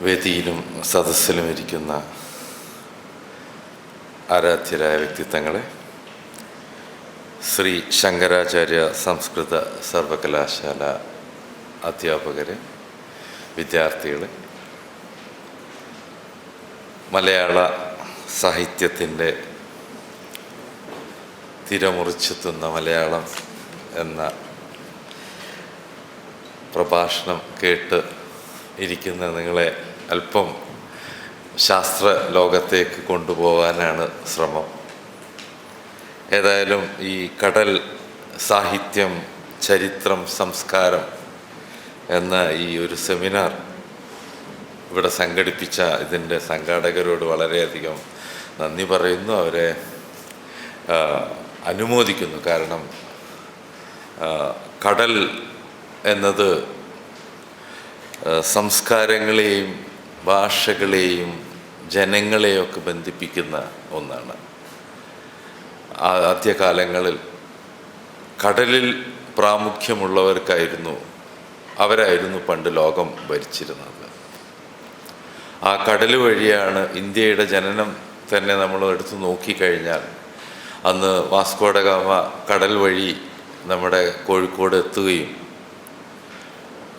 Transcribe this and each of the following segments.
വേദിയിലും സദസ്സിലും ഇരിക്കുന്ന ആരാധ്യരായ വ്യക്തിത്വങ്ങളെ ശ്രീ ശങ്കരാചാര്യ സംസ്കൃത സർവകലാശാല അധ്യാപകരെ വിദ്യാർത്ഥികളെ മലയാള സാഹിത്യത്തിന്റെ തിരമുറിച്ചെത്തുന്ന മലയാളം എന്ന പ്രഭാഷണം കേട്ട് ഇരിക്കുന്ന നിങ്ങളെ അല്പം ശാസ്ത്ര ലോകത്തേക്ക് കൊണ്ടുപോകാനാണ് ശ്രമം. ഏതായാലും ഈ കടൽ സാഹിത്യം ചരിത്രം സംസ്കാരം എന്ന ഈ ഒരു സെമിനാർ ഇവിടെ സംഘടിപ്പിച്ച ഇതിന്റെ സംഘാടകരോട് വളരെയധികം നന്ദി പറയുന്നു. അവരെ അനുമോദിക്കുന്നു. കാരണം കടൽ എന്നത് സംസ്കാരങ്ങളെയും ഭാഷകളെയും ജനങ്ങളെയൊക്കെ ബന്ധിപ്പിക്കുന്ന ഒന്നാണ്. ആദ്യകാലങ്ങളിൽ കടലിൽ പ്രാമുഖ്യമുള്ളവർക്കായിരുന്നു അവരായിരുന്നു പണ്ട് ലോകം ഭരിച്ചിരുന്നത്. ആ കടൽ വഴിയാണ് ഇന്ത്യയുടെ ജനനം തന്നെ നമ്മൾ എടുത്ത് നോക്കിക്കഴിഞ്ഞാൽ അന്ന് വാസ്കോഡഗാമ കടൽ വഴി നമ്മുടെ കോഴിക്കോട് എത്തുകയും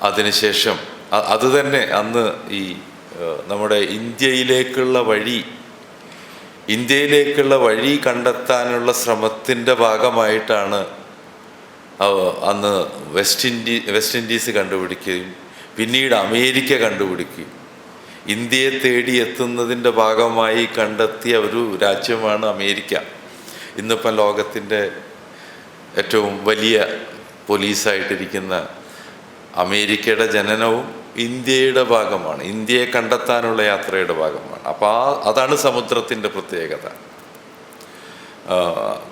അതിനുശേഷം അത് തന്നെ അന്ന് ഈ നമ്മുടെ ഇന്ത്യയിലേക്കുള്ള വഴി ഇന്ത്യയിലേക്കുള്ള വഴി കണ്ടെത്താനുള്ള ശ്രമത്തിന്റെ ഭാഗമായിട്ടാണ് അന്ന് വെസ്റ്റ് ഇൻഡീ വെസ്റ്റ് ഇൻഡീസ് കണ്ടുപിടിക്കുകയും പിന്നീട് അമേരിക്ക കണ്ടുപിടിക്കുകയും. ഇന്ത്യയെ തേടി എത്തുന്നതിന്റെ ഭാഗമായി കണ്ടെത്തിയ ഒരു രാജ്യമാണ് അമേരിക്ക. ഇന്നിപ്പം ലോകത്തിന്റെ ഏറ്റവും വലിയ പോലീസായിട്ടിരിക്കുന്ന അമേരിക്കയുടെ ജനനവും ഇന്ത്യയുടെ ഭാഗമാണ്. ഇന്ത്യയെ കണ്ടെത്താനുള്ള യാത്രയുടെ ഭാഗമാണ്. അപ്പോൾ ആ അതാണ് സമുദ്രത്തിന്റെ പ്രത്യേകത.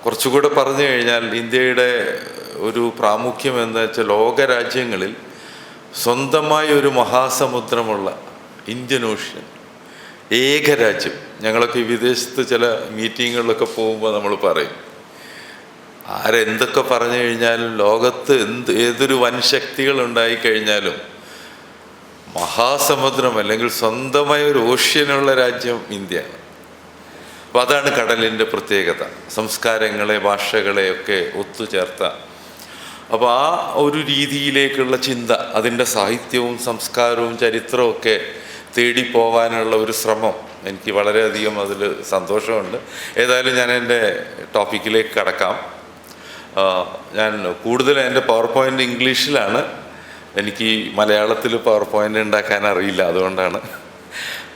കുറച്ചുകൂടെ പറഞ്ഞു കഴിഞ്ഞാൽ ഇന്ത്യയുടെ ഒരു പ്രാമുഖ്യം എന്ന് വെച്ചാൽ ലോകരാജ്യങ്ങളിൽ സ്വന്തമായി ഒരു മഹാസമുദ്രമുള്ള ഇന്ത്യൻ ഓഷ്യൻ ഏകരാജ്യം. ഞങ്ങളൊക്കെ ഈ വിദേശത്ത് ചില മീറ്റിങ്ങുകളിലൊക്കെ പോകുമ്പോൾ നമ്മൾ പറയും ആരെന്തൊക്കെ പറഞ്ഞു കഴിഞ്ഞാലും ലോകത്ത് എന്ത് ഏതൊരു വൻ ശക്തികൾ ഉണ്ടായിക്കഴിഞ്ഞാലും മഹാസമുദ്രം അല്ലെങ്കിൽ സ്വന്തമായ ഒരു ഓഷ്യനുള്ള രാജ്യം ഇന്ത്യയാണ് അപ്പോൾ അതാണ് കടലിന്റെ പ്രത്യേകത. സംസ്കാരങ്ങളെ ഭാഷകളെ ഒക്കെ ഒത്തുചേർത്ത. അപ്പോൾ ആ ഒരു രീതിയിലേക്കുള്ള ചിന്ത അതിന്റെ സാഹിത്യവും സംസ്കാരവും ചരിത്രവും ഒക്കെ തേടിപ്പോവാനുള്ള ഒരു ശ്രമം എനിക്ക് വളരെയധികം അതിൽ സന്തോഷമുണ്ട്. ഏതായാലും ഞാൻ എന്റെ ടോപ്പിക്കിലേക്ക് കടക്കാം. ഞാൻ കൂടുതൽ എന്റെ പവർ പോയിന്റ് ഇംഗ്ലീഷിലാണ്. എനിക്ക് മലയാളത്തിൽ പവർ പോയിന്റ് ഉണ്ടാക്കാൻ അറിയില്ല അതുകൊണ്ടാണ്.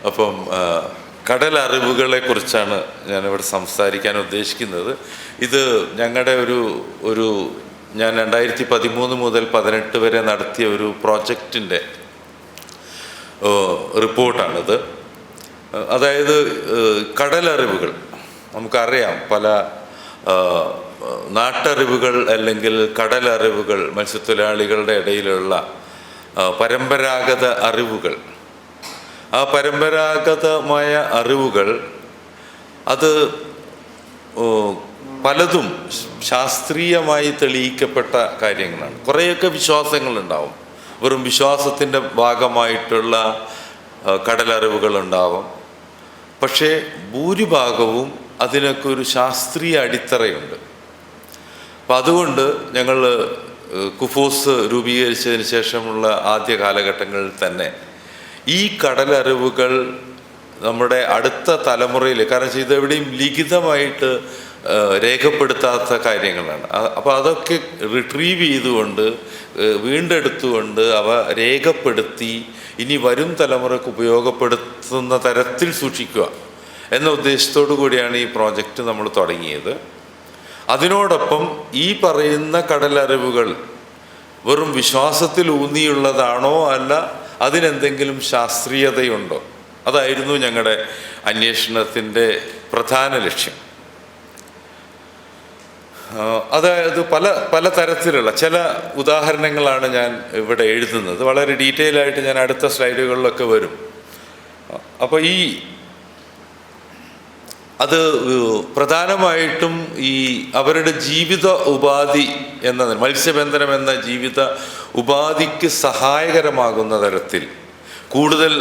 അപ്പം കടൽ അറിവുകളെ കുറിച്ചാണ് ഞാനിവിടെ സംസാരിക്കാൻ ഉദ്ദേശിക്കുന്നത്. ഇത് ഞങ്ങളുടെ ഒരു ഒരു ഞാൻ രണ്ടായിരത്തി പതിമൂന്ന് മുതൽ പതിനെട്ട് വരെ നടത്തിയ ഒരു പ്രോജക്റ്റിന്റെ റിപ്പോർട്ടാണിത്. അതായത് കടലറിവുകൾ നമുക്കറിയാം പല നാട്ടറിവുകൾ അല്ലെങ്കിൽ കടലറിവുകൾ മത്സ്യത്തൊഴിലാളികളുടെ ഇടയിലുള്ള പരമ്പരാഗത അറിവുകൾ. ആ പരമ്പരാഗതമായ അറിവുകൾ അത് പലതും ശാസ്ത്രീയമായി തെളിയിക്കപ്പെട്ട കാര്യങ്ങളാണ്. കുറേയൊക്കെ വിശ്വാസങ്ങളുണ്ടാവും. വെറും വിശ്വാസത്തിന്റെ ഭാഗമായിട്ടുള്ള കടലറിവുകളുണ്ടാവും. പക്ഷേ ഭൂരിഭാഗവും അതിനൊക്കെ ഒരു ശാസ്ത്രീയ അടിത്തറയുണ്ട്. അപ്പം അതുകൊണ്ട് ഞങ്ങൾ കുഫോസ് രൂപീകരിച്ചതിന് ശേഷമുള്ള ആദ്യ കാലഘട്ടങ്ങളിൽ തന്നെ ഈ കടലറിവുകൾ നമ്മുടെ അടുത്ത തലമുറയിൽ കാരണം വെച്ചാൽ ഇതെവിടെയും ലിഖിതമായിട്ട് രേഖപ്പെടുത്താത്ത കാര്യങ്ങളാണ്. അപ്പോൾ അതൊക്കെ റിട്രീവ് ചെയ്തുകൊണ്ട് വീണ്ടെടുത്തുകൊണ്ട് അവ രേഖപ്പെടുത്തി ഇനി വരും തലമുറയ്ക്ക് ഉപയോഗപ്പെടുത്തുന്ന തരത്തിൽ സൂക്ഷിക്കുക എന്ന ഉദ്ദേശത്തോടു കൂടിയാണ് ഈ പ്രോജക്റ്റ് നമ്മൾ തുടങ്ങിയത്. അതിനോടൊപ്പം ഈ പറയുന്ന കടലറിവുകൾ വെറും വിശ്വാസത്തിൽ ഊന്നിയുള്ളതാണോ അല്ല അതിനെന്തെങ്കിലും ശാസ്ത്രീയതയുണ്ടോ? അതായിരുന്നു ഞങ്ങളുടെ അന്വേഷണത്തിന്റെ പ്രധാന ലക്ഷ്യം. അതായത് പല പല തരത്തിലുള്ള ചില ഉദാഹരണങ്ങളാണ് ഞാൻ ഇവിടെ എഴുതുന്നത്. വളരെ ഡീറ്റെയിൽ ആയിട്ട് ഞാൻ അടുത്ത സ്ലൈഡുകളിലൊക്കെ വരും. അപ്പോൾ ഈ അത് പ്രധാനമായിട്ടും ഈ അവരുടെ ജീവിത ഉപാധി എന്ന മത്സ്യബന്ധനം എന്ന ജീവിത ഉപാധിക്ക് സഹായകരമാകുന്ന തരത്തിൽ കൂടുതൽ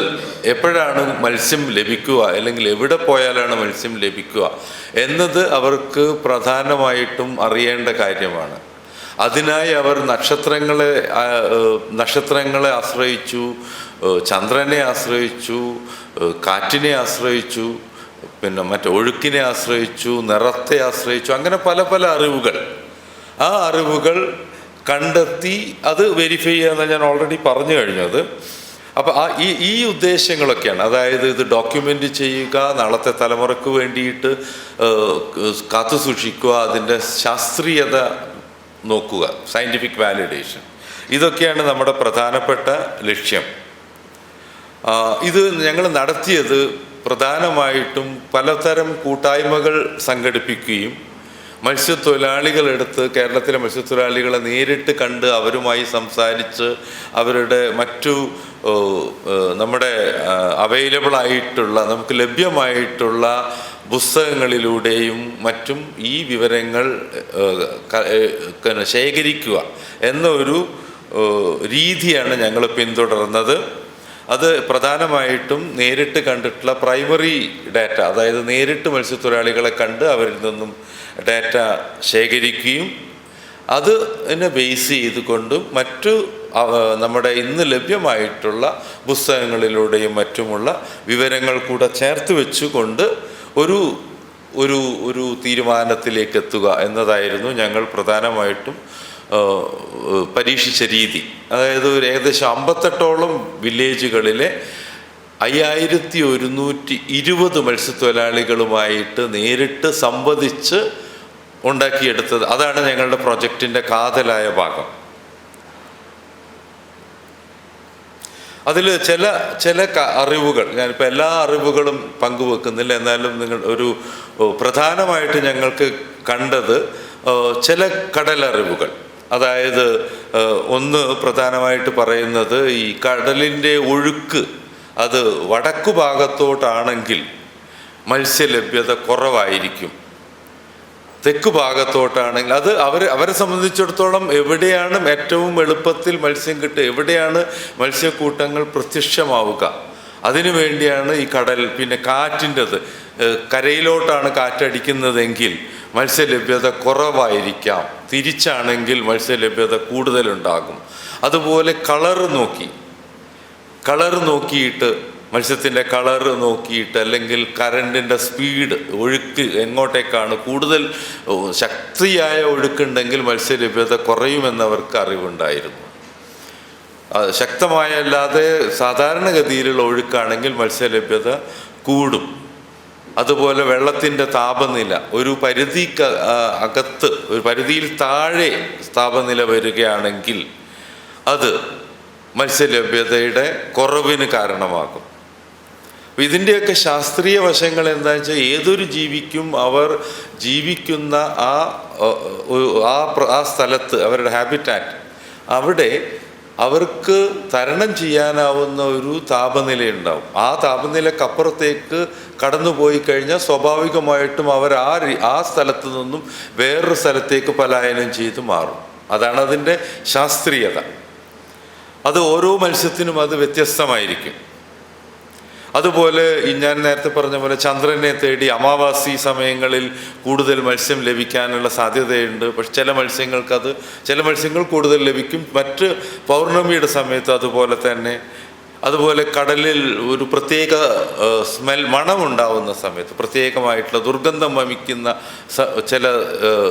എപ്പോഴാണ് മത്സ്യം ലഭിക്കുക അല്ലെങ്കിൽ എവിടെ പോയാലാണ് മത്സ്യം ലഭിക്കുക എന്നത് അവർക്ക് പ്രധാനമായിട്ടും അറിയേണ്ട കാര്യമാണ്. അതിനായി അവർ നക്ഷത്രങ്ങളെ നക്ഷത്രങ്ങളെ ആശ്രയിച്ചു ചന്ദ്രനെ ആശ്രയിച്ചു കാറ്റിനെ ആശ്രയിച്ചു പിന്നെ മറ്റേ ഒഴുക്കിനെ ആശ്രയിച്ചു നിറത്തെ ആശ്രയിച്ചു അങ്ങനെ പല പല അറിവുകൾ. ആ അറിവുകൾ കണ്ടെത്തി അത് വെരിഫൈ ചെയ്യാന്ന് ഞാൻ ഓൾറെഡി പറഞ്ഞു കഴിഞ്ഞത്. അപ്പോൾ ആ ഈ ഈ ഉദ്ദേശങ്ങളൊക്കെയാണ്. അതായത് ഇത് ഡോക്യുമെന്റ് ചെയ്യുക നാളത്തെ തലമുറയ്ക്ക് വേണ്ടിയിട്ട് കാത്തു സൂക്ഷിക്കുക അതിന്റെ ശാസ്ത്രീയത നോക്കുക സയന്റിഫിക് വാലിഡേഷൻ ഇതൊക്കെയാണ് നമ്മുടെ പ്രധാനപ്പെട്ട ലക്ഷ്യം. ഇത് ഞങ്ങൾ നടത്തിയത് പ്രധാനമായിട്ടും പലതരം കൂട്ടായ്മകൾ സംഘടിപ്പിക്കുകയും മത്സ്യത്തൊഴിലാളികളെടുത്ത് കേരളത്തിലെ മത്സ്യത്തൊഴിലാളികളെ നേരിട്ട് കണ്ട് അവരുമായി സംസാരിച്ച് അവരുടെ മറ്റു നമ്മുടെ അവൈലബിൾ ആയിട്ടുള്ള നമുക്ക് ലഭ്യമായിട്ടുള്ള പുസ്തകങ്ങളിലൂടെയും മറ്റും ഈ വിവരങ്ങൾ ശേഖരിക്കുക എന്നൊരു രീതിയാണ് ഞങ്ങൾ പിന്തുടർന്നത്. അത് പ്രധാനമായിട്ടും നേരിട്ട് കണ്ടിട്ടുള്ള പ്രൈമറി ഡാറ്റ അതായത് നേരിട്ട് മത്സ്യത്തൊഴിലാളികളെ കണ്ട് അവരിൽ നിന്നും ഡാറ്റ ശേഖരിക്കുകയും അത് ബേസ് ചെയ്തുകൊണ്ടും മറ്റു നമ്മുടെ ഇന്ന് ലഭ്യമായിട്ടുള്ള പുസ്തകങ്ങളിലൂടെയും മറ്റുമുള്ള വിവരങ്ങൾ കൂടെ ചേർത്ത് വെച്ചുകൊണ്ട് ഒരു ഒരു ഒരു തീരുമാനത്തിലേക്ക് എത്തുക എന്നതായിരുന്നു ഞങ്ങൾ പ്രധാനമായിട്ടും പരീക്ഷിച്ച രീതി. അതായത് ഒരു ഏകദേശം അമ്പത്തെട്ടോളം വില്ലേജുകളിലെ അയ്യായിരത്തി ഒരുന്നൂറ്റി ഇരുപത് മത്സ്യത്തൊഴിലാളികളുമായിട്ട് നേരിട്ട് സംവദിച്ച് ഉണ്ടാക്കിയെടുത്തത്. അതാണ് ഞങ്ങളുടെ പ്രൊജക്റ്റിന്റെ കാതലായ ഭാഗം. അതിൽ ചില ചില അറിവുകൾ ഞാനിപ്പോൾ എല്ലാ അറിവുകളും പങ്കുവെക്കുന്നില്ല. എന്നാലും നിങ്ങൾ ഒരു പ്രധാനമായിട്ട് ഞങ്ങൾക്ക് കണ്ടത് ചില കടലറിവുകൾ. അതായത് ഒന്ന് പ്രധാനമായിട്ട് പറയുന്നത് ഈ കടലിന്റെ ഒഴുക്ക് അത് വടക്കു ഭാഗത്തോട്ടാണെങ്കിൽ മത്സ്യലഭ്യത കുറവായിരിക്കും. തെക്ക് ഭാഗത്തോട്ടാണെങ്കിൽ അത് അവർ അവരെ സംബന്ധിച്ചിടത്തോളം എവിടെയാണ് ഏറ്റവും എളുപ്പത്തിൽ മത്സ്യം കിട്ടുക എവിടെയാണ് മത്സ്യക്കൂട്ടങ്ങൾ പ്രത്യക്ഷമാവുക. അതിനു വേണ്ടിയാണ് ഈ കടൽ പിന്നെ കാറ്റിന്റെത്. കരയിലോട്ടാണ് കാറ്റടിക്കുന്നതെങ്കിൽ മത്സ്യലഭ്യത കുറവായിരിക്കാം. തിരിച്ചാണെങ്കിൽ മത്സ്യലഭ്യത കൂടുതലുണ്ടാകും. അതുപോലെ കളർ നോക്കി. കളർ നോക്കിയിട്ട് മത്സ്യത്തിന്റെ കളർ നോക്കിയിട്ട് അല്ലെങ്കിൽ കറണ്ടിന്റെ സ്പീഡ് ഒഴുക്ക് എങ്ങോട്ടേക്കാണ് കൂടുതൽ ശക്തിയായ ഒഴുക്കുണ്ടെങ്കിൽ മത്സ്യലഭ്യത കുറയുമെന്നവർക്ക് അറിവുണ്ടായിരുന്നു. ശക്തമായ അല്ലാതെ സാധാരണഗതിയിലുള്ള ഒഴുക്കാണെങ്കിൽ മത്സ്യലഭ്യത കൂടും. അതുപോലെ വെള്ളത്തിന്റെ താപനില ഒരു പരിധി അകത്ത് ഒരു പരിധിയിൽ താഴെ താപനില വരികയാണെങ്കിൽ അത് മത്സ്യലഭ്യതയുടെ കുറവിന് കാരണമാകും. ഇതിന്റെയൊക്കെ ശാസ്ത്രീയ വശങ്ങൾ എന്താ വെച്ചാൽ ഏതൊരു ജീവിക്കും അവർ ജീവിക്കുന്ന ആ ആ സ്ഥലത്ത് അവരുടെ ഹാബിറ്റാറ്റ് അവിടെ അവർക്ക് തരണം ചെയ്യാനാവുന്ന ഒരു താപനില ഉണ്ടാവും. ആ താപനിലക്കപ്പുറത്തേക്ക് കടന്നുപോയി കഴിഞ്ഞാൽ സ്വാഭാവികമായിട്ടും അവർ ആ ആ സ്ഥലത്ത് നിന്നും വേറൊരു സ്ഥലത്തേക്ക് പലായനം ചെയ്ത് മാറും. അതാണ് അതിന്റെ ശാസ്ത്രീയത. അത് ഓരോ മത്സ്യത്തിനും അത് വ്യത്യസ്തമായിരിക്കും. അതുപോലെ ഞാൻ നേരത്തെ പറഞ്ഞ പോലെ ചന്ദ്രനെ തേടി അമാവാസി സമയങ്ങളിൽ കൂടുതൽ മത്സ്യം ലഭിക്കാനുള്ള സാധ്യതയുണ്ട്. പക്ഷെ ചില മത്സ്യങ്ങൾക്കത് ചില മത്സ്യങ്ങൾ കൂടുതൽ ലഭിക്കും. മറ്റ് പൗർണമിയുടെ സമയത്ത് അതുപോലെ തന്നെ അതുപോലെ കടലിൽ ഒരു പ്രത്യേക സ്മെൽ മണമുണ്ടാവുന്ന സമയത്ത് പ്രത്യേകമായിട്ടുള്ള ദുർഗന്ധം വമിക്കുന്ന ചില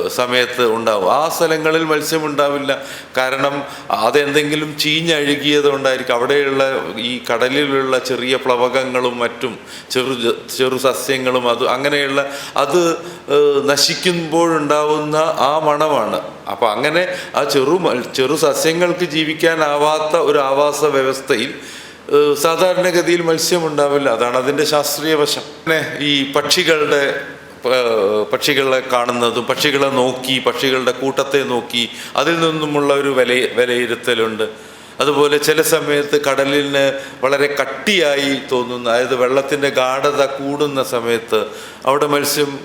സമയത്ത് ഉണ്ടാവും. ആ സ്ഥലങ്ങളിൽ മത്സ്യമുണ്ടാവില്ല. കാരണം അതെന്തെങ്കിലും ചീഞ്ഞഴുകിയത് കൊണ്ടായിരിക്കും അവിടെയുള്ള ഈ കടലിലുള്ള ചെറിയ പ്ലവകങ്ങളും മറ്റും ചെറു ചെറു സസ്യങ്ങളും അത് അങ്ങനെയുള്ള അത് നശിക്കുമ്പോഴുണ്ടാവുന്ന ആ മണമാണ്. അപ്പം അങ്ങനെ ആ ചെറു ചെറു സസ്യങ്ങൾക്ക് ജീവിക്കാനാവാത്ത ഒരു ആവാസ വ്യവസ്ഥയിൽ സാധാരണഗതിയിൽ മത്സ്യം ഉണ്ടാവില്ല. അതാണ് അതിന്റെ ശാസ്ത്രീയ വശം. പിന്നെ ഈ പക്ഷികളുടെ പക്ഷികളെ കാണുന്നതും പക്ഷികളെ നോക്കി പക്ഷികളുടെ കൂട്ടത്തെ നോക്കി അതിൽ നിന്നുമുള്ള ഒരു വില വിലയിരുത്തലുണ്ട്. അതുപോലെ ചില സമയത്ത് കടലിന് വളരെ കട്ടിയായി തോന്നുന്ന അതായത് വെള്ളത്തിന്റെ ഗാഠത കൂടുന്ന സമയത്ത് അവിടെ മത്സ്യം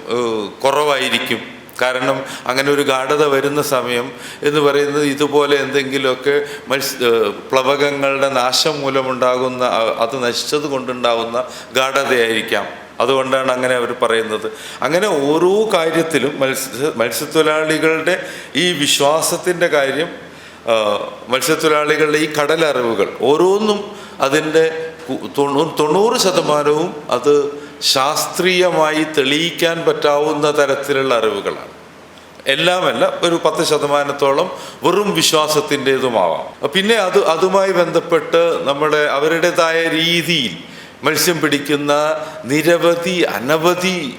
കുറവായിരിക്കും. കാരണം അങ്ങനെ ഒരു ഗാഠത വരുന്ന സമയം എന്ന് പറയുന്നത് ഇതുപോലെ എന്തെങ്കിലുമൊക്കെ മത്സ്യ പ്ലവകങ്ങളുടെ നാശം മൂലമുണ്ടാകുന്ന അത് നശിച്ചത് കൊണ്ടുണ്ടാകുന്ന ഗാഠതയായിരിക്കാം അതുകൊണ്ടാണ് അങ്ങനെ അവർ പറയുന്നത്. അങ്ങനെ ഓരോ കാര്യത്തിലും മത്സ്യ മത്സ്യത്തൊഴിലാളികളുടെ ഈ വിശ്വാസത്തിന്റെ കാര്യം മത്സ്യത്തൊഴിലാളികളുടെ ഈ കടലറിവുകൾ ഓരോന്നും അതിന്റെ തൊണ്ണൂറ് ശതമാനവും അത് ശാസ്ത്രീയമായി തെളിയിക്കാൻ പറ്റാവുന്ന തരത്തിലുള്ള അറിവുകളാണ്. എല്ലാമല്ല ഒരു പത്ത് ശതമാനത്തോളം വെറും വിശ്വാസത്തിന്റെതുമാവാം. പിന്നെ അത് അതുമായി ബന്ധപ്പെട്ട് നമ്മുടെ അവരുടേതായ രീതിയിൽ മത്സ്യം പിടിക്കുന്ന നിരവധി അനവധി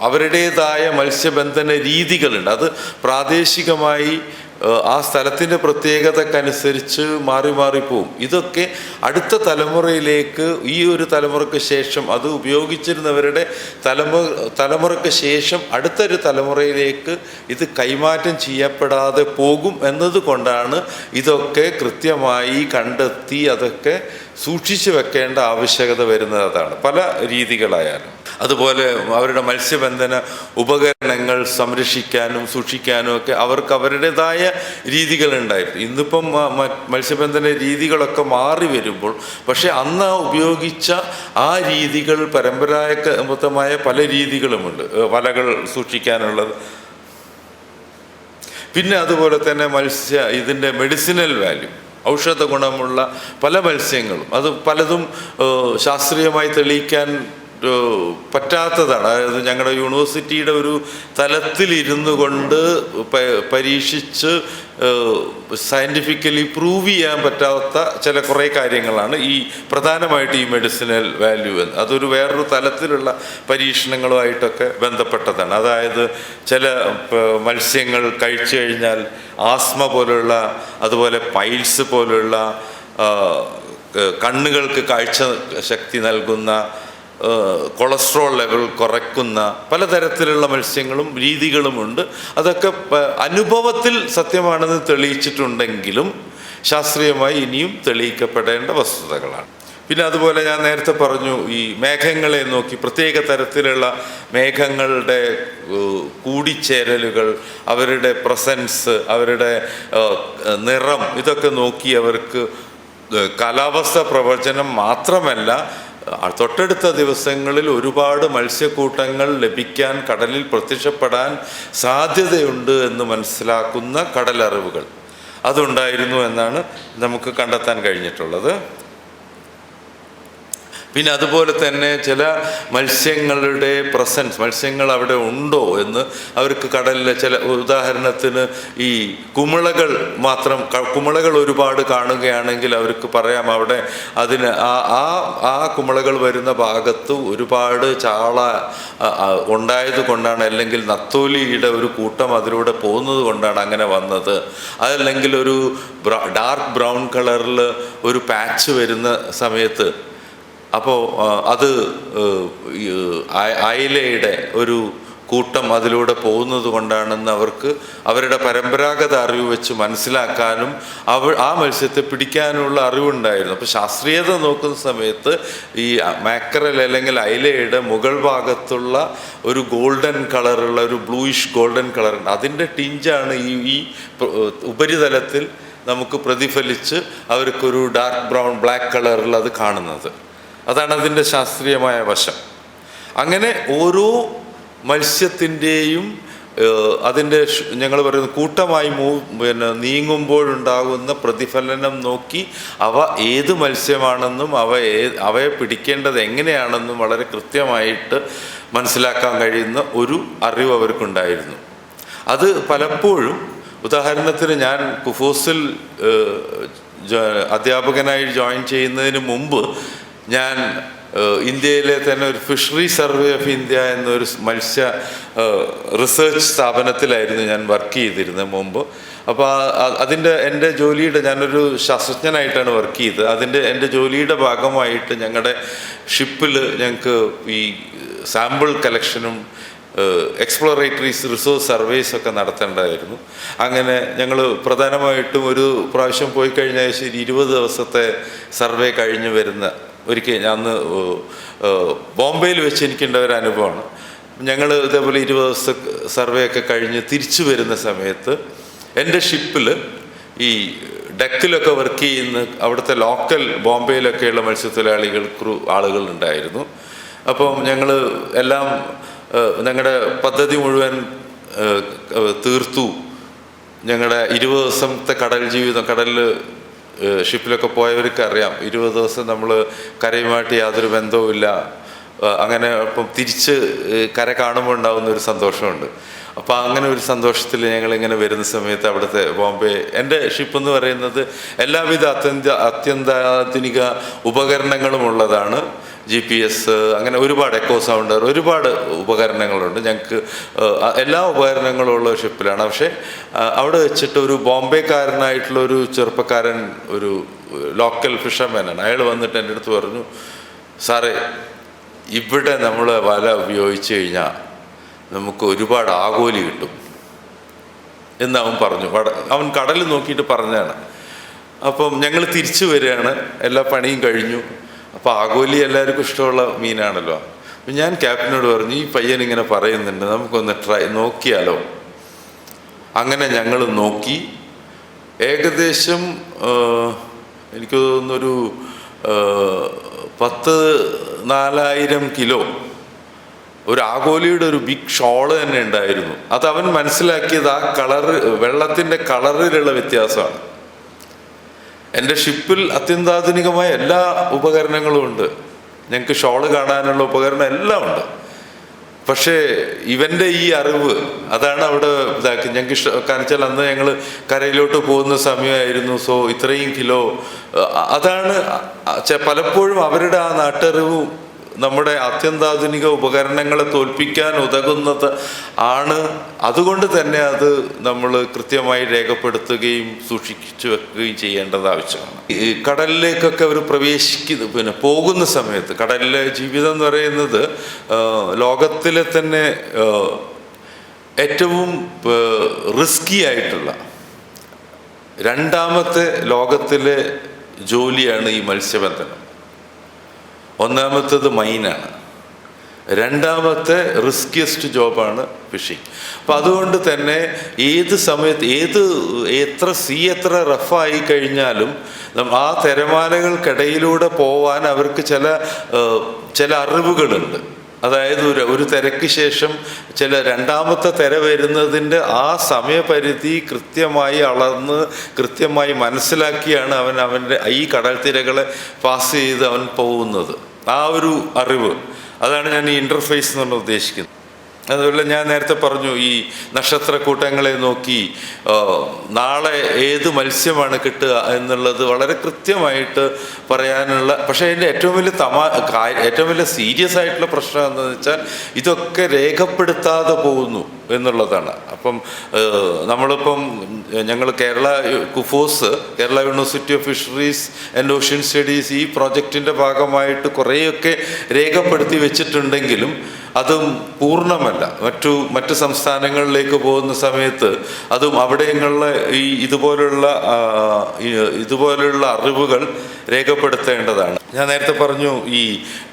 അവരുടേതായ മത്സ്യബന്ധന രീതികളുണ്ട്. അത് പ്രാദേശികമായി ആ സ്ഥലത്തിന്റെ പ്രത്യേകതക്കനുസരിച്ച് മാറി മാറി പോവും. ഇതൊക്കെ അടുത്ത തലമുറയിലേക്ക് ഈ ഒരു തലമുറയ്ക്ക് ശേഷം അത് ഉപയോഗിച്ചിരുന്നവരുടെ തലമുറ തലമുറയ്ക്ക് ശേഷം അടുത്തൊരു തലമുറയിലേക്ക് ഇത് കൈമാറ്റം ചെയ്യപ്പെടാതെ പോകും എന്നതുകൊണ്ടാണ് ഇതൊക്കെ കൃത്യമായി കണ്ടെത്തി അതൊക്കെ സൂക്ഷിച്ചു വെക്കേണ്ട ആവശ്യകത വരുന്നതാണ് പല രീതികളായാലും. അതുപോലെ അവരുടെ മത്സ്യബന്ധന ഉപകരണങ്ങൾ സംരക്ഷിക്കാനും സൂക്ഷിക്കാനും ഒക്കെ അവർക്ക് അവരുടേതായ രീതികളുണ്ടായിരുന്നു ഇന്നിപ്പം മത്സ്യബന്ധന രീതികളൊക്കെ മാറി വരുമ്പോൾ പക്ഷേ അന്ന് ഉപയോഗിച്ച ആ രീതികൾ പരമ്പരാഗതമായ പല രീതികളുമുണ്ട്. വലകൾ സൂക്ഷിക്കാനുള്ളത്. പിന്നെ അതുപോലെ തന്നെ മത്സ്യ ഇതിന്റെ മെഡിസിനൽ വാല്യൂ ഔഷധ ഗുണമുള്ള പല മത്സ്യങ്ങളും. അത് പലതും ശാസ്ത്രീയമായി തെളിയിക്കാൻ പറ്റാത്തതാണ്. അതായത് ഞങ്ങളുടെ യൂണിവേഴ്സിറ്റിയുടെ ഒരു തലത്തിലിരുന്നു കൊണ്ട് പരീക്ഷിച്ച് സയന്റിഫിക്കലി പ്രൂവ് ചെയ്യാൻ പറ്റാത്ത ചില കുറേ കാര്യങ്ങളാണ് ഈ പ്രധാനമായിട്ട് ഈ മെഡിസിനൽ വാല്യൂ എന്ന്. അതൊരു വേറൊരു തലത്തിലുള്ള പരീക്ഷണങ്ങളുമായിട്ടൊക്കെ ബന്ധപ്പെട്ടതാണ്. അതായത് ചില മത്സ്യങ്ങൾ കഴിച്ചു കഴിഞ്ഞാൽ ആസ്മ പോലുള്ള അതുപോലെ പൈൽസ് പോലുള്ള കണ്ണുകൾക്ക് കാഴ്ച ശക്തി നൽകുന്ന കൊളസ്ട്രോൾ ലെവൽ കുറയ്ക്കുന്ന പലതരത്തിലുള്ള മത്സ്യങ്ങളും രീതികളുമുണ്ട് അതൊക്കെ അനുഭവത്തിൽ സത്യമാണെന്ന് തെളിയിച്ചിട്ടുണ്ടെങ്കിലും ശാസ്ത്രീയമായി ഇനിയും തെളിയിക്കപ്പെടേണ്ട വസ്തുതകളാണ്. പിന്നെ അതുപോലെ ഞാൻ നേരത്തെ പറഞ്ഞു ഈ മേഘങ്ങളെ നോക്കി പ്രത്യേക തരത്തിലുള്ള മേഘങ്ങളുടെ കൂടിച്ചേരലുകൾ അവരുടെ പ്രസൻസ് അവരുടെ നിറം ഇതൊക്കെ നോക്കി അവർക്ക് കാലാവസ്ഥ പ്രവചനം മാത്രമല്ല തൊട്ടടുത്ത ദിവസങ്ങളിൽ ഒരുപാട് മത്സ്യക്കൂട്ടങ്ങൾ ലഭിക്കാൻ കടലിൽ പ്രത്യക്ഷപ്പെടാൻ സാധ്യതയുണ്ട് എന്ന് മനസ്സിലാക്കുന്ന കടലറിവുകൾ. അതുണ്ടായിരുന്നു എന്നാണ് നമുക്ക് കണ്ടെത്താൻ കഴിഞ്ഞിട്ടുള്ളത്. പിന്നെ അതുപോലെ തന്നെ ചില മത്സ്യങ്ങളുടെ പ്രസൻസ് മത്സ്യങ്ങൾ അവിടെ ഉണ്ടോ എന്ന് അവർക്ക് കടലിലെ ചില ഉദാഹരണത്തിന് ഈ കുമിളകൾ മാത്രം കുമിളകൾ ഒരുപാട് കാണുകയാണെങ്കിൽ അവർക്ക് പറയാം അവിടെ അതിന് ആ ആ ആ കുമിളകൾ വരുന്ന ഭാഗത്ത് ഒരുപാട് ചാള ഉണ്ടായത് കൊണ്ടാണ് അല്ലെങ്കിൽ നത്തോലിയുടെ ഒരു കൂട്ടം അതിലൂടെ പോകുന്നത് കൊണ്ടാണ് അങ്ങനെ വന്നത്. അതല്ലെങ്കിൽ ഒരു ഡാർക്ക് ബ്രൗൺ കളറിൽ ഒരു പാച്ച് വരുന്ന സമയത്ത് അപ്പോൾ അത് ആയിലയുടെ ഒരു കൂട്ടം അതിലൂടെ പോകുന്നത് കൊണ്ടാണെന്ന് അവർക്ക് അവരുടെ പരമ്പരാഗത അറിവ് വെച്ച് മനസ്സിലാക്കാനും അവ ആ മത്സ്യത്തെ പിടിക്കാനുള്ള അറിവുണ്ടായിരുന്നു. അപ്പോൾ ശാസ്ത്രീയത നോക്കുന്ന സമയത്ത് ഈ മാക്കറൽ അല്ലെങ്കിൽ അയലയുടെ മുകൾ ഭാഗത്തുള്ള ഒരു ഗോൾഡൻ കളറുള്ള ഒരു ബ്ലൂയിഷ് ഗോൾഡൻ കളർ ഉണ്ട് അതിന്റെ ടിഞ്ചാണ് ഈ ഈ പ്ര- ഉപരിതലത്തിൽ നമുക്ക് പ്രതിഫലിച്ച് അവർക്കൊരു ഡാർക്ക് ബ്രൗൺ ബ്ലാക്ക് കളറിൽ അത് കാണുന്നത്. അതാണ് അതിന്റെ ശാസ്ത്രീയമായ വശം. അങ്ങനെ ഓരോ മത്സ്യത്തിന്റെയും അതിന്റെ ഞങ്ങൾ പറയുന്നത് കൂട്ടമായി മൂ പിന്നെ നീങ്ങുമ്പോഴുണ്ടാകുന്ന പ്രതിഫലനം നോക്കി അവ ഏത് മത്സ്യമാണെന്നും അവ അവയെ പിടിക്കേണ്ടത് എങ്ങനെയാണെന്നും വളരെ കൃത്യമായിട്ട് മനസ്സിലാക്കാൻ കഴിയുന്ന ഒരു അറിവ് അവർക്കുണ്ടായിരുന്നു. അത് പലപ്പോഴും ഉദാഹരണത്തിന് ഞാൻ കുഫോസിൽ അധ്യാപകനായി ജോയിൻ ചെയ്യുന്നതിന് മുമ്പ് ഞാൻ ഇന്ത്യയിലെ തന്നെ ഒരു ഫിഷറി സർവേ ഓഫ് ഇന്ത്യ എന്നൊരു മത്സ്യ റിസർച്ച് സ്ഥാപനത്തിലായിരുന്നു ഞാൻ വർക്ക് ചെയ്തിരുന്നത് മുമ്പ്. അപ്പോൾ അതിന്റെ എന്റെ ജോലിയുടെ ഞാനൊരു ശാസ്ത്രജ്ഞനായിട്ടാണ് വർക്ക് ചെയ്തത്. അതിന്റെ എന്റെ ജോലിയുടെ ഭാഗമായിട്ട് ഞങ്ങളുടെ ഷിപ്പിൽ ഞങ്ങൾക്ക് ഈ സാമ്പിൾ കളക്ഷനും എക്സ്പ്ലോറേറ്ററീസ് റിസോഴ്സ് സർവേസ് ഒക്കെ നടത്തേണ്ടതായിരുന്നു. അങ്ങനെ ഞങ്ങൾ പ്രധാനമായിട്ടും ഒരു പ്രാവശ്യം പോയി കഴിഞ്ഞാൽ ശരി ഇരുപത് ദിവസത്തെ സർവേ കഴിഞ്ഞ് വരുന്ന ഒരിക്കൽ ഞാൻ അന്ന് ബോംബെയിൽ വെച്ച് എനിക്കുണ്ട ഒരു അനുഭവമാണ്. ഞങ്ങൾ ഇതേപോലെ ഇരുപത് ദിവസത്തെ സർവേ ഒക്കെ കഴിഞ്ഞ് തിരിച്ചു വരുന്ന സമയത്ത് എന്റെ ഷിപ്പിൽ ഈ ഡെക്കിലൊക്കെ വർക്ക് ചെയ്യുന്ന അവിടുത്തെ ലോക്കൽ ബോംബെയിലൊക്കെയുള്ള മത്സ്യത്തൊഴിലാളികൾ ക്രൂ ആളുകൾ ഉണ്ടായിരുന്നു അപ്പം ഞങ്ങൾ എല്ലാം ഞങ്ങളുടെ പദ്ധതി മുഴുവൻ തീർത്തു. ഞങ്ങളുടെ ഇരുപത് ദിവസത്തെ കടൽ ജീവിതം കടലിൽ ഷിപ്പിലൊക്കെ പോയവർക്ക് അറിയാം. ഇരുപത് ദിവസം നമ്മൾ കരയുമായിട്ട് യാതൊരു ബന്ധവുമില്ല. അങ്ങനെ ഇപ്പം തിരിച്ച് കര കാണുമ്പോൾ ഉണ്ടാകുന്ന ഒരു സന്തോഷമുണ്ട്. അപ്പോൾ അങ്ങനെ ഒരു സന്തോഷത്തിൽ ഞങ്ങൾ ഇങ്ങനെ വരുന്ന സമയത്ത് അവിടുത്തെ ബോംബെ എന്റെ ഷിപ്പ് എന്ന് പറയുന്നത് എല്ലാവിധ അത്യന്ത അത്യന്താധുനിക ഉപകരണങ്ങളും ഉള്ളതാണ്. ജി പി എസ് അങ്ങനെ ഒരുപാട് എക്കോ സൗണ്ടർ ഒരുപാട് ഉപകരണങ്ങളുണ്ട്. ഞങ്ങൾക്ക് എല്ലാ ഉപകരണങ്ങളും ഉള്ള ഷിപ്പിലാണ് പക്ഷേ അവിടെ വെച്ചിട്ട് ഒരു ബോംബെക്കാരനായിട്ടുള്ള ഒരു ചെറുപ്പക്കാരൻ ഒരു ലോക്കൽ ഫിഷർമാനാണ് അയാൾ വന്നിട്ട് എന്റെ അടുത്ത് പറഞ്ഞു സാറേ ഇവിടെ നമ്മൾ വല ഉപയോഗിച്ച് കഴിഞ്ഞാൽ നമുക്ക് ഒരുപാട് ആകോലി കിട്ടും. എന്ന് അവൻ പറഞ്ഞു. അവൻ കടൽ നോക്കിയിട്ട് പറഞ്ഞാണ് അപ്പം ഞങ്ങൾ തിരിച്ചു വരികയാണ്. എല്ലാ പണിയും കഴിഞ്ഞു. അപ്പോൾ ആഗോലി എല്ലാവർക്കും ഇഷ്ടമുള്ള മീനാണല്ലോ. അപ്പം ഞാൻ ക്യാപ്റ്റനോട് പറഞ്ഞു ഈ പയ്യൻ ഇങ്ങനെ പറയുന്നുണ്ട് നമുക്കൊന്ന് ട്രൈ നോക്കിയാലോ? അങ്ങനെ ഞങ്ങൾ നോക്കി. ഏകദേശം എനിക്ക് തോന്നുന്നൊരു പത്ത് നാലായിരം കിലോ ഒരു ആഗോലിയുടെ ഒരു ബിഗ് ഷോൾ തന്നെ ഉണ്ടായിരുന്നു. അത് അവൻ മനസ്സിലാക്കിയത് ആ കളറ് വെള്ളത്തിന്റെ കളറിലുള്ള വ്യത്യാസമാണ്. എന്റെ ഷിപ്പിൽ അത്യന്താധുനികമായ എല്ലാ ഉപകരണങ്ങളും ഉണ്ട്. ഞങ്ങൾക്ക് ഷോൾ കാണാനുള്ള ഉപകരണം എല്ലാം ഉണ്ട്. പക്ഷേ ഇവന്റെ ഈ അറിവ് അതാണ് അവിടെ ഇതാക്കി. ഞങ്ങൾക്ക് കാണിച്ചാൽ അന്ന് ഞങ്ങൾ കരയിലോട്ട് പോകുന്ന സമയമായിരുന്നു. സോ ഇത്രയും കിലോ അതാണ് പലപ്പോഴും അവരുടെ ആ നാട്ടറിവും നമ്മുടെ അത്യന്താധുനിക ഉപകരണങ്ങളെ തോൽപ്പിക്കാൻ ഉതകുന്നത് ആണ്. അതുകൊണ്ട് തന്നെ അത് നമ്മൾ കൃത്യമായി രേഖപ്പെടുത്തുകയും സൂക്ഷിച്ചു വെക്കുകയും ചെയ്യേണ്ടത് ആവശ്യമാണ്. കടലിലേക്കൊക്കെ അവർ പ്രവേശിക്കുന്ന പിന്നെ പോകുന്ന സമയത്ത് കടലിലെ ജീവിതം എന്ന് പറയുന്നത് ലോകത്തിലെ തന്നെ ഏറ്റവും റിസ്കി ആയിട്ടുള്ള രണ്ടാമത്തെ ലോകത്തിലെ ജോലിയാണ് ഈ മത്സ്യബന്ധനം. ഒന്നാമത്തേത് മൈനാണ്. രണ്ടാമത്തെ റിസ്കിയസ്റ്റ് ജോബാണ് ഫിഷിങ് അപ്പം അതുകൊണ്ട് തന്നെ ഏത് സമയത്ത് ഏത് എത്ര സീ എത്ര റഫായി കഴിഞ്ഞാലും ആ തിരമാലകൾക്കിടയിലൂടെ പോവാൻ അവർക്ക് ചില ചില അറിവുകളുണ്ട്. അതായത് ഒരു ഒരു തിരക്ക് ശേഷം ചില രണ്ടാമത്തെ തിര വരുന്നതിന്റെ ആ സമയപരിധി കൃത്യമായി അളന്ന് കൃത്യമായി മനസ്സിലാക്കിയാണ് അവൻ അവന്റെ ഈ കടൽ തിരകളെ പാസ് ചെയ്ത് അവൻ പോകുന്നത്. ആ ഒരു അറിവ്. അതാണ് ഞാൻ ഈ ഇന്റർഫേസ് എന്നുള്ള ഉദ്ദേശിക്കുന്നത്. അതുപോലെ ഞാൻ നേരത്തെ പറഞ്ഞു ഈ നക്ഷത്രക്കൂട്ടങ്ങളെ നോക്കി നാളെ ഏത് മത്സ്യമാണ് കിട്ടുക എന്നുള്ളത് വളരെ കൃത്യമായിട്ട് പറയാനുള്ള പക്ഷേ അതിന്റെ ഏറ്റവും വലിയ തമാ ഏറ്റവും വലിയ സീരിയസ് ആയിട്ടുള്ള പ്രശ്നം എന്താണെന്ന് വെച്ചാൽ ഇതൊക്കെ രേഖപ്പെടുത്താതെ പോകുന്നു എന്നുള്ളതാണ്. അപ്പം നമ്മളിപ്പം ഞങ്ങൾ Kerala KUFOS Kerala university of fisheries and ocean studies ഈ പ്രോജക്റ്റിന്റെ ഭാഗമായിട്ട് കുറേയൊക്കെ രേഖപ്പെടുത്തി വെച്ചിട്ടുണ്ടെങ്കിലും അതും പൂർണമല്ല. മറ്റു മറ്റു സംസ്ഥാനങ്ങളിലേക്ക് പോകുന്ന സമയത്ത് അതും അവിടെയുള്ള ഈ ഇതുപോലുള്ള ഇതുപോലുള്ള അറിവുകൾ രേഖപ്പെടുത്തേണ്ടതാണ്. ഞാൻ നേരത്തെ പറഞ്ഞു ഈ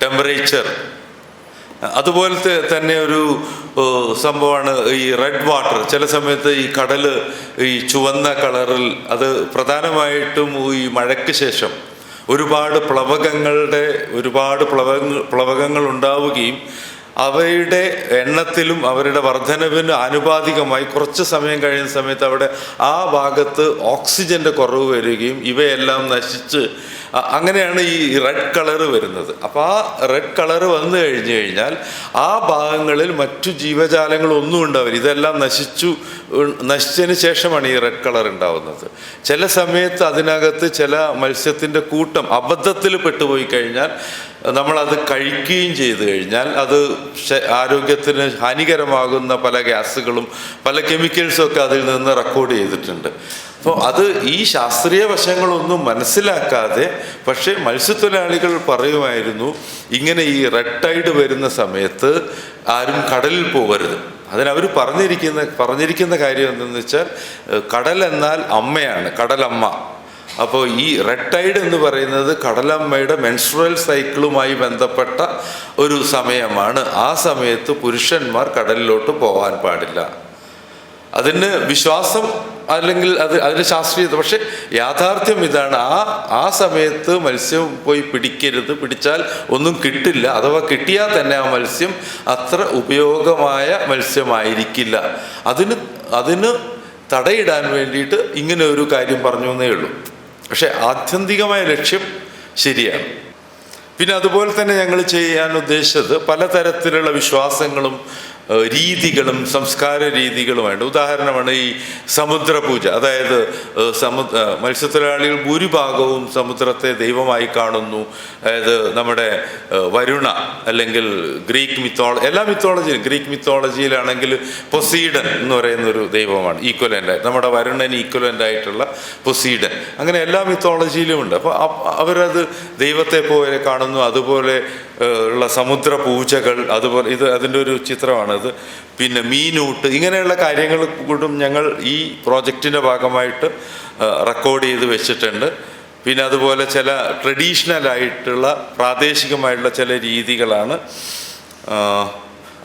ടെമ്പറേച്ചർ അതുപോലത്തെ തന്നെ ഒരു സംഭവമാണ് ഈ റെഡ് വാട്ടർ ചില സമയത്ത് ഈ കടൽ ഈ ചുവന്ന കളറിൽ അത് പ്രധാനമായിട്ടും ഈ മഴയ്ക്ക് ശേഷം ഒരുപാട് പ്ലവകങ്ങളുടെ ഒരുപാട് പ്ലവ പ്ലവകങ്ങൾ ഉണ്ടാവുകയും അവയുടെ എണ്ണത്തിലും അവരുടെ വർധനവിന് ആനുപാതികമായി കുറച്ച് സമയം കഴിയുന്ന സമയത്ത് അവിടെ ആ ഭാഗത്ത് ഓക്സിജന്റെ കുറവ് വരികയും ഇവയെല്ലാം നശിച്ച് അങ്ങനെയാണ് ഈ റെഡ് കളറ് വരുന്നത്. അപ്പോൾ ആ റെഡ് കളറ് വന്നു കഴിഞ്ഞു കഴിഞ്ഞാൽ ആ ഭാഗങ്ങളിൽ മറ്റു ജീവജാലങ്ങളൊന്നും ഉണ്ടാവില്ല. ഇതെല്ലാം നശിച്ചു നശിച്ചതിന് ശേഷമാണ് ഈ റെഡ് കളർ ഉണ്ടാവുന്നത്. ചില സമയത്ത് അതിനകത്ത് ചില മത്സ്യത്തിന്റെ കൂട്ടം അബദ്ധത്തിൽ പെട്ടുപോയി കഴിഞ്ഞാൽ നമ്മളത് കഴിക്കുകയും ചെയ്തു കഴിഞ്ഞാൽ അത് ആരോഗ്യത്തിന് ഹാനികരമാകുന്ന പല ഗ്യാസുകളും പല കെമിക്കൽസും ഒക്കെ അതിൽ നിന്ന് റെക്കോർഡ് ചെയ്തിട്ടുണ്ട്. അപ്പോൾ അത് ഈ ശാസ്ത്രീയ വശങ്ങളൊന്നും മനസ്സിലാക്കാതെ പക്ഷേ മത്സ്യത്തൊഴിലാളികൾ പറയുമായിരുന്നു ഇങ്ങനെ ഈ റെഡ് ടൈഡ് വരുന്ന സമയത്ത് ആരും കടലിൽ പോകരുത്. അതിനവർ പറഞ്ഞിരിക്കുന്ന പറഞ്ഞിരിക്കുന്ന കാര്യം എന്തെന്ന് വെച്ചാൽ കടൽ എന്നാൽ അമ്മയാണ് കടലമ്മ. അപ്പോൾ ഈ റെഡ് ടൈഡ് എന്ന് പറയുന്നത് കടലമ്മയുടെ മെൻസ്ട്രൽ സൈക്കിളുമായി ബന്ധപ്പെട്ട ഒരു സമയമാണ്. ആ സമയത്ത് പുരുഷന്മാർ കടലിലോട്ട് പോകാൻ പാടില്ല. അതിന് വിശ്വാസം അല്ലെങ്കിൽ അത് അതിന് ശാസ്ത്രീയത. പക്ഷെ യാഥാർത്ഥ്യം ഇതാണ്. ആ ആ സമയത്ത് മത്സ്യം പോയി പിടിക്കരുത്. പിടിച്ചാൽ ഒന്നും കിട്ടില്ല. അഥവാ കിട്ടിയാൽ തന്നെ ആ മത്സ്യം അത്ര ഉപയോഗമായ മത്സ്യമായിരിക്കില്ല. അതിന് അതിന് തടയിടാൻ വേണ്ടിയിട്ട് ഇങ്ങനെ ഒരു കാര്യം പറഞ്ഞു എന്നേ ഉള്ളൂ. പക്ഷെ ആത്യന്തികമായ ലക്ഷ്യം ശരിയാണ്. പിന്നെ അതുപോലെ തന്നെ ഞങ്ങൾ ചെയ്യാൻ ഉദ്ദേശിച്ചത് പലതരത്തിലുള്ള വിശ്വാസങ്ങളും രീതികളും സംസ്കാര രീതികളുമായിട്ട്. ഉദാഹരണമാണ് ഈ സമുദ്രപൂജ. അതായത് സമുദ്ര മത്സ്യത്തൊഴിലാളികൾ ഭൂരിഭാഗവും സമുദ്രത്തെ ദൈവമായി കാണുന്നു. അതായത് നമ്മുടെ വരുണ അല്ലെങ്കിൽ ഗ്രീക്ക് മിത്തോള എല്ലാ മിത്തോളജിയിലും ഗ്രീക്ക് മിത്തോളജിയിലാണെങ്കിൽ പൊസീഡൻ എന്ന് പറയുന്ന ഒരു ദൈവമാണ് ഈക്വലന്റ് നമ്മുടെ വരുണൻ ഈക്വലന്റ് ആയിട്ടുള്ള പൊസീഡൻ. അങ്ങനെ എല്ലാ മിത്തോളജിയിലും ഉണ്ട്. അപ്പോൾ അവരത് ദൈവത്തെ പോലെ കാണുന്നു. അതുപോലെ ഉള്ള സമുദ്ര പൂജകൾ അതുപോലെ ഇത് അതിന്റെ ഒരു ചിത്രമാണത്. പിന്നെ മീനൂട്ട് ഇങ്ങനെയുള്ള കാര്യങ്ങൾ കൂടും ഞങ്ങൾ ഈ പ്രോജക്റ്റിന്റെ ഭാഗമായിട്ട് റെക്കോർഡ് ചെയ്ത് വെച്ചിട്ടുണ്ട്. പിന്നെ അതുപോലെ ചില ട്രഡീഷണലായിട്ടുള്ള പ്രാദേശികമായിട്ടുള്ള ചില രീതികളാണ്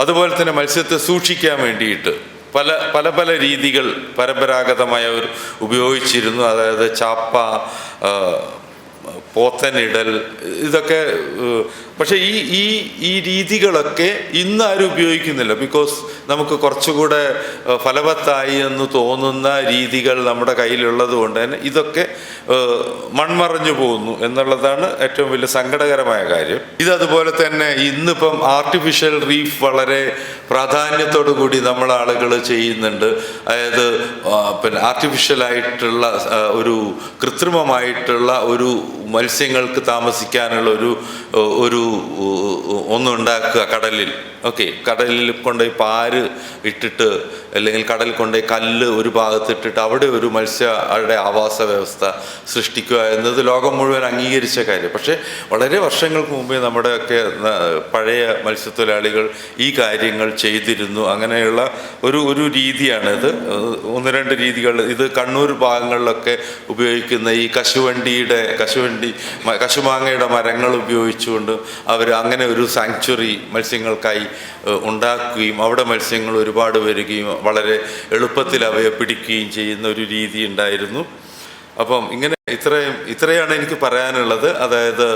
അതുപോലെ തന്നെ മത്സ്യത്തെ സൂക്ഷിക്കാൻ വേണ്ടിയിട്ട് പല പല പല രീതികൾ പരമ്പരാഗതമായവർ ഉപയോഗിച്ചിരുന്നു. അതായത് ചാപ്പ പോത്തനിടൽ ഇതൊക്കെ പക്ഷെ ഈ ഈ ഈ രീതികളൊക്കെ ഇന്ന് ആരും ഉപയോഗിക്കുന്നില്ല. ബിക്കോസ് നമുക്ക് കുറച്ചുകൂടെ ഫലവത്തായി എന്ന് തോന്നുന്ന രീതികൾ നമ്മുടെ കയ്യിലുള്ളത് കൊണ്ട് തന്നെ ഇതൊക്കെ മൺമറഞ്ഞു പോകുന്നു എന്നുള്ളതാണ് ഏറ്റവും വലിയ സങ്കടകരമായ കാര്യം. ഇതതുപോലെ തന്നെ ഇന്നിപ്പം ആർട്ടിഫിഷ്യൽ റീഫ് വളരെ പ്രാധാന്യത്തോടു കൂടി നമ്മൾ ആളുകൾ ചെയ്യുന്നുണ്ട്. അതായത് പിന്നെ ആർട്ടിഫിഷ്യലായിട്ടുള്ള ഒരു കൃത്രിമമായിട്ടുള്ള ഒരു മത്സ്യങ്ങൾക്ക് താമസിക്കാനുള്ള ഒരു ഒരു ഒന്നുണ്ടാക്കുക കടലിൽ. ഓക്കെ കടലിൽ കൊണ്ടുപോയി പാര് ഇട്ടിട്ട് അല്ലെങ്കിൽ കടൽ കൊണ്ടുപോയി കല്ല് ഒരു ഭാഗത്ത് ഇട്ടിട്ട് അവിടെ ഒരു മത്സ്യയുടെ ആവാസ വ്യവസ്ഥ സൃഷ്ടിക്കുക എന്നത് ലോകം മുഴുവൻ അംഗീകരിച്ച കാര്യം. പക്ഷേ വളരെ വർഷങ്ങൾക്ക് മുമ്പേ നമ്മുടെയൊക്കെ പഴയ മത്സ്യത്തൊഴിലാളികൾ ഈ കാര്യങ്ങൾ ചെയ്തിരുന്നു. അങ്ങനെയുള്ള ഒരു ഒരു രീതിയാണിത് ഒന്ന് രണ്ട് രീതികൾ. ഇത് കണ്ണൂർ ഭാഗങ്ങളിലൊക്കെ ഉപയോഗിക്കുന്ന ഈ കശുവണ്ടിയുടെ കശുവണ്ടി കശുമാങ്ങയുടെ മരങ്ങൾ ഉപയോഗിച്ചുകൊണ്ട് അവർ അങ്ങനെ ഒരു സാങ്ച്വറി മത്സ്യങ്ങൾക്കായി ഉണ്ടാക്കുകയും അവിടെ മത്സ്യങ്ങൾ ഒരുപാട് വരികയും വളരെ എളുപ്പത്തിൽ അവയെ പിടിക്കുകയും ചെയ്യുന്ന ഒരു രീതി ഉണ്ടായിരുന്നു. അപ്പം ഇങ്ങനെ ഇത്രയും ഇത്രയാണ് എനിക്ക് പറയാനുള്ളത്. അതായത്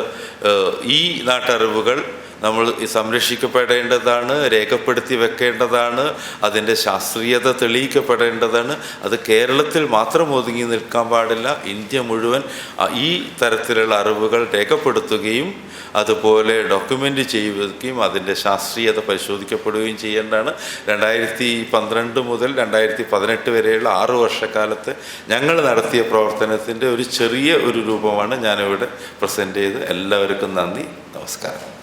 ഈ നാട്ടറിവുകൾ നമ്മൾ സംരക്ഷിക്കപ്പെടേണ്ടതാണ് രേഖപ്പെടുത്തി വെക്കേണ്ടതാണ് അതിന്റെ ശാസ്ത്രീയത തെളിയിക്കപ്പെടേണ്ടതാണ്. അത് കേരളത്തിൽ മാത്രം ഒതുങ്ങി നിൽക്കാൻ പാടില്ല. ഇന്ത്യ മുഴുവൻ ഈ തരത്തിലുള്ള അറിവുകൾ രേഖപ്പെടുത്തുകയും അതുപോലെ ഡോക്യുമെന്റ് ചെയ്യുകയും അതിന്റെ ശാസ്ത്രീയത പരിശോധിക്കപ്പെടുകയും ചെയ്യേണ്ടതാണ്. രണ്ടായിരത്തി പന്ത്രണ്ട് മുതൽ രണ്ടായിരത്തി പതിനെട്ട് വരെയുള്ള ആറ് വർഷക്കാലത്ത് ഞങ്ങൾ നടത്തിയ പ്രവർത്തനത്തിന്റെ ഒരു ചെറിയ ഒരു രൂപമാണ് ഞാനിവിടെ പ്രസന്റ് ചെയ്ത് എല്ലാവർക്കും നന്ദി. നമസ്കാരം.